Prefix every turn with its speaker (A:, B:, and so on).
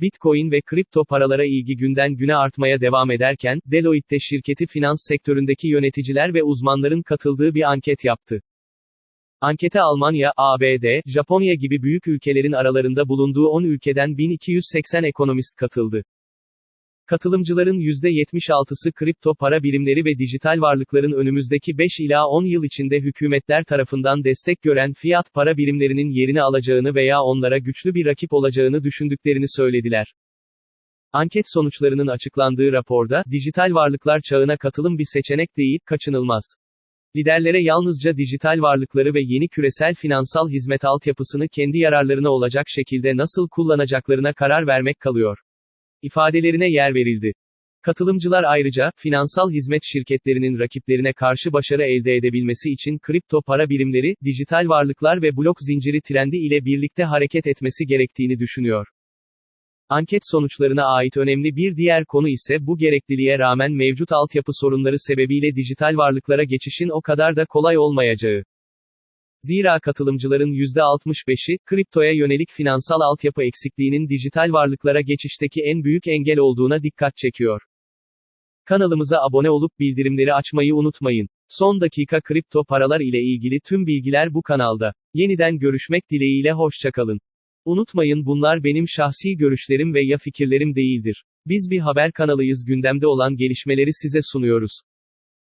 A: Bitcoin ve kripto paralara ilgi günden güne artmaya devam ederken, Deloitte şirketi finans sektöründeki yöneticiler ve uzmanların katıldığı bir anket yaptı. Ankete Almanya, ABD, Japonya gibi büyük ülkelerin aralarında bulunduğu 10 ülkeden 1280 ekonomist katıldı. Katılımcıların %76'sı kripto para birimleri ve dijital varlıkların önümüzdeki 5 ila 10 yıl içinde hükümetler tarafından destek gören fiyat para birimlerinin yerini alacağını veya onlara güçlü bir rakip olacağını düşündüklerini söylediler. Anket sonuçlarının açıklandığı raporda, dijital varlıklar çağına katılım bir seçenek değil, kaçınılmaz. Liderlere yalnızca dijital varlıkları ve yeni küresel finansal hizmet altyapısını kendi yararlarına olacak şekilde nasıl kullanacaklarına karar vermek kalıyor ifadelerine yer verildi. Katılımcılar ayrıca, finansal hizmet şirketlerinin rakiplerine karşı başarı elde edebilmesi için kripto para birimleri, dijital varlıklar ve blok zinciri trendi ile birlikte hareket etmesi gerektiğini düşünüyor. Anket sonuçlarına ait önemli bir diğer konu ise bu gerekliliğe rağmen mevcut altyapı sorunları sebebiyle dijital varlıklara geçişin o kadar da kolay olmayacağı. Zira katılımcıların %65'i, kriptoya yönelik finansal altyapı eksikliğinin dijital varlıklara geçişteki en büyük engel olduğuna dikkat çekiyor. Kanalımıza abone olup bildirimleri açmayı unutmayın. Son dakika kripto paralar ile ilgili tüm bilgiler bu kanalda. Yeniden görüşmek dileğiyle hoşçakalın. Unutmayın bunlar benim şahsi görüşlerim ve ya fikirlerim değildir. Biz bir haber kanalıyız gündemde olan gelişmeleri size sunuyoruz.